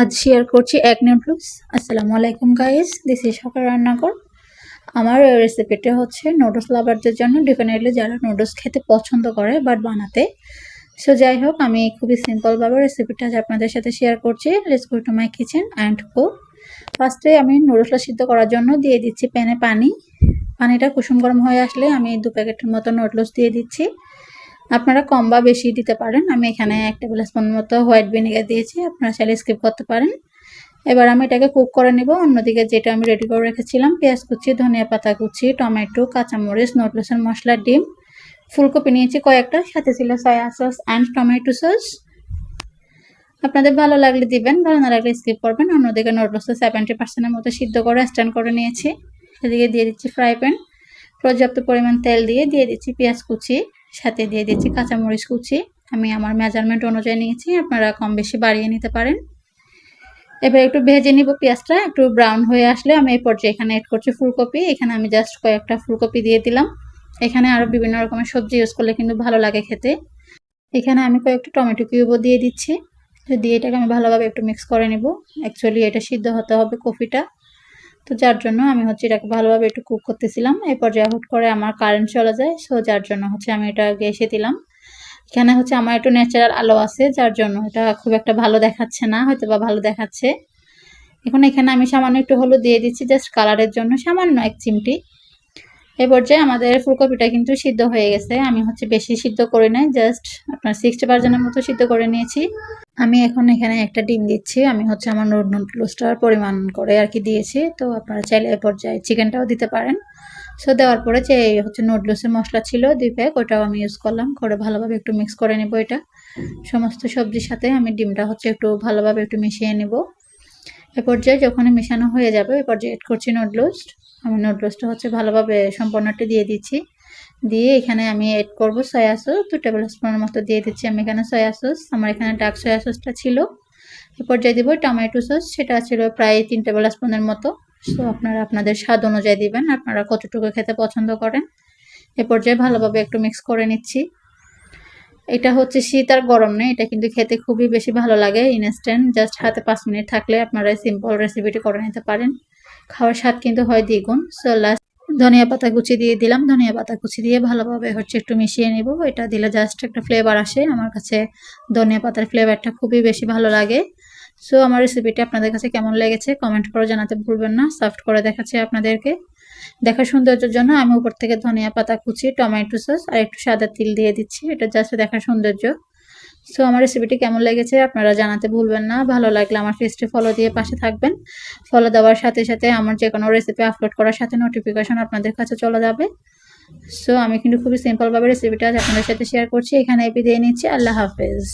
আজ শেয়ার করছি এক নুডলস আসসালামু আলাইকুম গাইস দিস ইজ সকাল রান্নাঘর আমার রেসিপিটা হচ্ছে নুডলস লাভারদের জন্য। ডেফিনেটলি যারা নুডলস খেতে পছন্দ করে বাট বানাতে। সো যাই হোক, আমি খুবই সিম্পলভাবে রেসিপিটা আজ আপনাদের সাথে শেয়ার করছি। Let's go to my kitchen and কো ফার্স্টে আমি নুডলসটা সিদ্ধ করার জন্য দিয়ে দিচ্ছি প্যানে পানি। পানিটা কুসুম গরম হয়ে আসলে আমি দু প্যাকেটের মতো নুডলস দিয়ে দিচ্ছি। আপনারা কম বা বেশি দিতে পারেন। আমি এখানে এক টেবিল স্পুন মতো হোয়াইট ভিনেগার দিয়েছি, আপনারা চাইলে স্কিপ করতে পারেন। এবার আমি এটাকে কুক করে নেব। অন্যদিকে যেটা আমি রেডি করে রেখেছিলাম, পেঁয়াজ কুচি, ধনিয়া পাতা কুচি, টমেটো, কাঁচামরিচ নুডলসের মশলা, ডিম। ফুলকপি নিয়েছি কয়েকটা, সাথে ছিল soya sauce and tomato sauce আপনাদের ভালো লাগলে দিবেন, ভালো না লাগলে স্কিপ করবেন। অন্যদিকে নুডলসটা সেভেন্টি পার্সেন্টের মতো সিদ্ধ করে স্ট্যান্ড করে নিয়েছি। সেদিকে দিয়ে দিচ্ছি ফ্রাই প্যান পর্যাপ্ত পরিমাণ তেল দিয়ে দিয়ে দিচ্ছি পেঁয়াজ কুচি। সাথে দিয়ে দিচ্ছি কাঁচামরিচ কুচি। আমি আমার মেজারমেন্ট অনুযায়ী নিয়েছি, আপনারা কম বেশি বাড়িয়ে নিতে পারেন। এবার একটু ভেজে নিব পেঁয়াজটা, একটু ব্রাউন হয়ে আসলে আমি এই পর্যায়ে এখানে এড করছি ফুলকপি। এখানে আমি জাস্ট কয়েকটা ফুলকপি দিয়ে দিলাম। এখানে আরও বিভিন্ন রকমের সবজি ইউজ করলে কিন্তু ভালো লাগে খেতে। এখানে আমি কয়েকটা টমেটো কিউবও দিয়ে দিচ্ছি। দিয়ে এটাকে আমি ভালোভাবে একটু মিক্স করে নিব অ্যাকচুয়ালি এটা সিদ্ধ হতে হবে কফিটা। তো যার জন্য আমি হচ্ছে এটাকে ভালোভাবে একটু কুক করতেছিলাম। এই পর্যায়ে হুট করে আমার কারেন্ট চলে যায় সো যার জন্য হচ্ছে আমি এটা গ্যাসে দিলাম। এখানে হচ্ছে আমার একটু ন্যাচারাল আলো আছে, যার জন্য এটা খুব একটা ভালো দেখাচ্ছে না হয়তো বা ভালো দেখাচ্ছে। এখন এখানে আমি সামান্য একটু হলুদ দিয়ে দিচ্ছি জাস্ট কালারের জন্য সামান্য এক চিমটি। এই পর্যায়ে আমাদের ফুলকপিটা কিন্তু সিদ্ধ হয়ে গেছে। আমি হচ্ছে বেশি সিদ্ধ করে নাই জাস্ট আপনার সিক্সটি পার্সেন্টের মতো সিদ্ধ করে নিয়েছি। আমি এখন এখানে একটা ডিম দিচ্ছি। আমি হচ্ছে আমার নুডলসটার পরিমাণ করে আর কি দিয়েছি। তো আপনারা চাইলে এ পর্যায়ে চিকেনটাও দিতে পারেন। সো দেওয়ার পরে যে হচ্ছে নুডলসের মশলা ছিল দুই প্যাক ওটাও আমি ইউজ করলাম। করে ভালোভাবে একটু মিক্স করে নেব এটা। সমস্ত সবজির সাথে আমি ডিমটা হচ্ছে একটু ভালোভাবে একটু মিশিয়ে নেব। এ পর্যায়ে যখন মেশানো হয়ে যাবে, এ পর্যায়ে এড করছি নুডলস আমি নুডলসটা হচ্ছে ভালোভাবে সম্পূর্ণটা দিয়ে দিচ্ছি। দিয়ে এখানে আমি এড করব সয়া সস দু টেবিল স্পুনের মতো দিয়ে দিচ্ছি আমি এখানে সয়া সস আমার এখানে ডার্ক সয়া সসটা ছিল। এ পর্যায়ে দিব টমেটো সস সেটা ছিল প্রায় তিন টেবিল স্পুনের মতো। সো আপনারা আপনাদের স্বাদ অনুযায়ী দিবেন, আপনারা কতটুকু খেতে পছন্দ করেন। এ পর্যায়ে ভালোভাবে একটু মিক্স করে নিচ্ছি। এটা হচ্ছে শীত আর গরম নেই, এটা কিন্তু খেতে খুবই বেশি ভালো লাগে ইনস্ট্যান্ট জাস্ট হাতে পাঁচ মিনিট থাকলে আপনারা সিম্পল রেসিপিটি করে নিতে পারেন। খাওয়ার স্বাদ কিন্তু হয় দ্বিগুণ সো লাস্ট ধনিয়া পাতা কুচি দিয়ে দিলাম, ধনিয়া পাতা কুচি দিয়ে ভালোভাবে হচ্ছে একটু মিশিয়ে নেব, এটা দিলে জাস্ট একটা ফ্লেভার আসে, আমার কাছে ধনিয়া পাতার ফ্লেভারটা খুবই বেশি ভালো লাগে। সো আমার রেসিপিটা আপনাদের কাছে কেমন লেগেছে কমেন্ট করে জানাতে ভুলবেন না। সাফট করে দেখাচ্ছি আপনাদেরকে। দেখার সৌন্দর্যের জন্য আমি উপর থেকে ধনিয়া পাতা, কুচি, টমেটো সস আর একটু সাদা তিল দিয়ে দিচ্ছি। এটা জাস্ট দেখার সৌন্দর্য। সো আমার রেসিপিটি কেমন লেগেছে আপনারা জানাতে ভুলবেন না। ভালো লাগলে আমার ফেসটি ফলো দিয়ে পাশে থাকবেন। ফলো দেওয়ার সাথে সাথে আমার যে কোনো রেসিপি আপলোড করার সাথে নোটিফিকেশন আপনাদের কাছে চলে যাবে। সো আমি কিন্তু খুবই সিম্পলভাবে রেসিপিটা আপনাদের সাথে শেয়ার করছি। এখানে এপি দিয়ে নিচ্ছি। আল্লাহ হাফেজ।